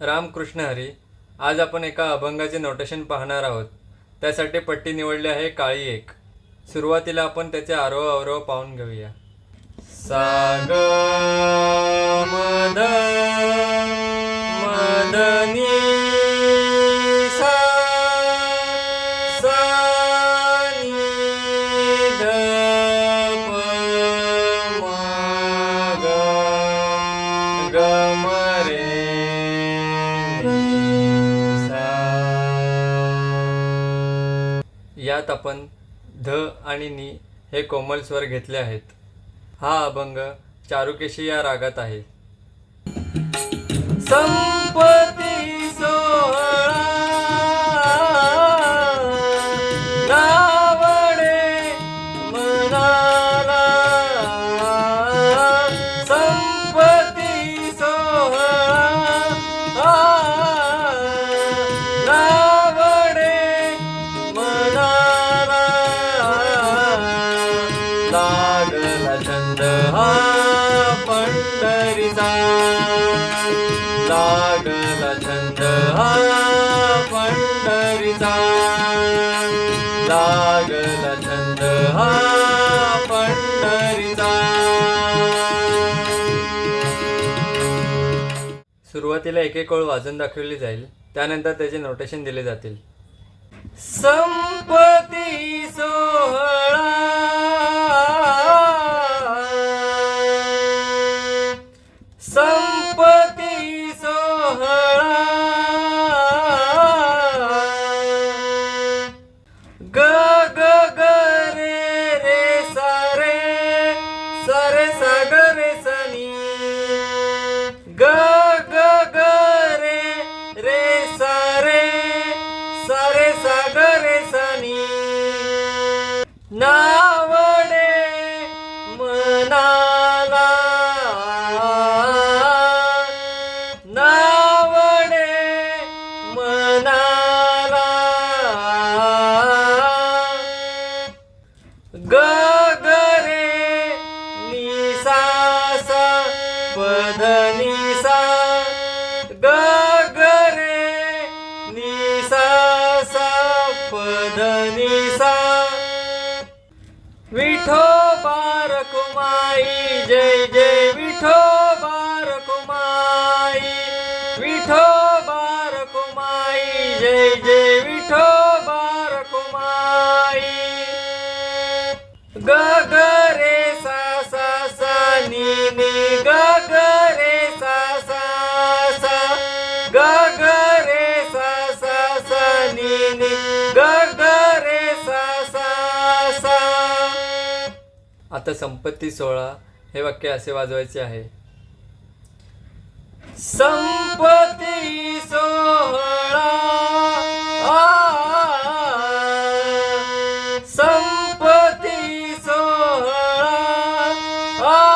रामकृष्ण हरी आज आपण एका अभंगाचे नोटेशन पाहणार आहोत. त्यासाठी पट्टी निवडली आहे काळी एक. सुरुवातीला आपण त्याचे आरोह अवरोह पाहून घेऊया. साग मद मदनी सा यात आपण ध आणि नी हे कोमल स्वर घेतले आहेत. हा अभंग चारुकेशी या रागात आहे. संप सुरुवातीला एक एक ओळ वाजून दाखवली जाईल. त्यानंतर त्याचे नोटेशन दिले जातील. संपती सोहळा. विठो बार कुमाई जय जय विठो बार कुमाई विठो बार कुमाई जय जय विठो बार कुमाई गगरे आता संपत्ती सोहळा हे वाक्य असे वाजवायचे आहे. संपत्ती सोहळा. आ, संपत्ती सोहळा. आ,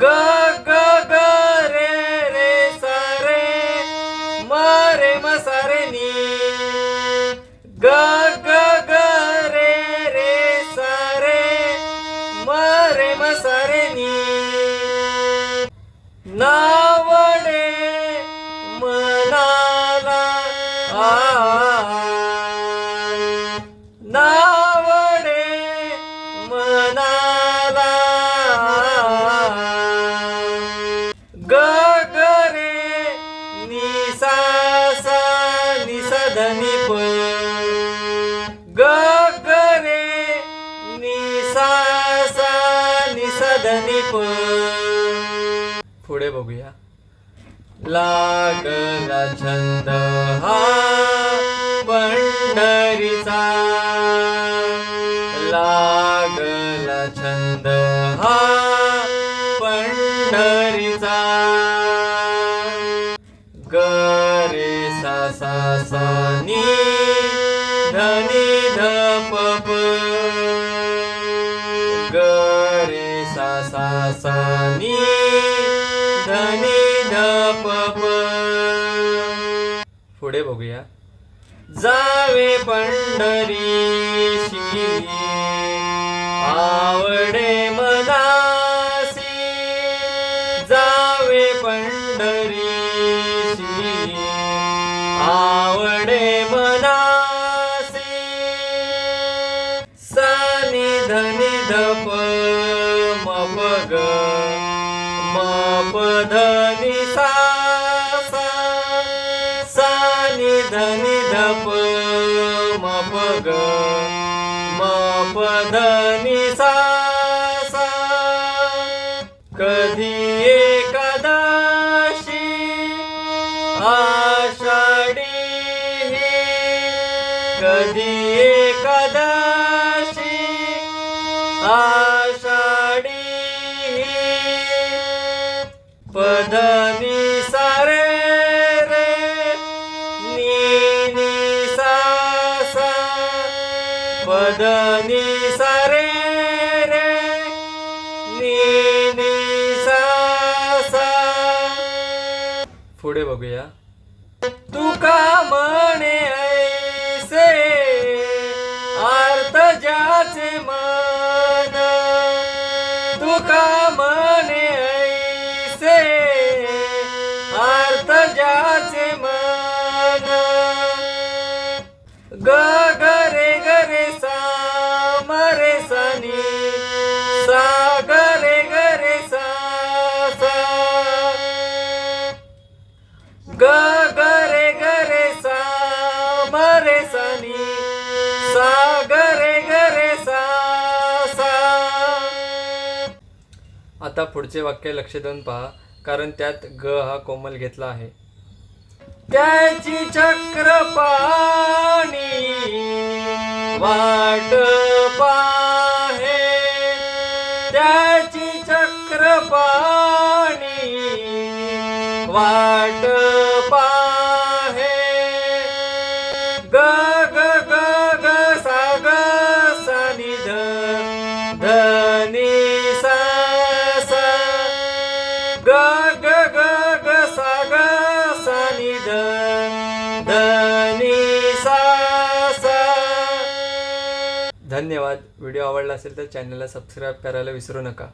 ग ग नावडे मनाला आ लागला छंद हा पंढरीचा. लागला छंद हा पंढरीचा. ग सा सा सा नी पुढे बघूया. जावे पंढरीशी आवडे मनासी. जावे पंढरीशी आवडे मनासी. सानी धनी धप मप ग धनी सा। कधी एकादशी आषाढी कधी एकादशी आषाढी पद पुढे बघूया. तुका म्हणे ऐसे? अर्थ ज्याचे मन. तुका म्हणे ऐसे? अर्थ ज्याचे मन. ग ग रे ग रे सा म रे सा आता पुढचे वाक्य लक्ष देऊन पहा कारण त्यात ग हा कोमल घेतला आहे. त्याची चक्र पाणी वाट पाहे. त्याची चक्र पाणी वाट पाहे. ग ग ग ग सा ग सा नि ध धन्यवाद. व्हिडिओ आवडला असेल तर चॅनलला सबस्क्राईब करायला विसरू नका.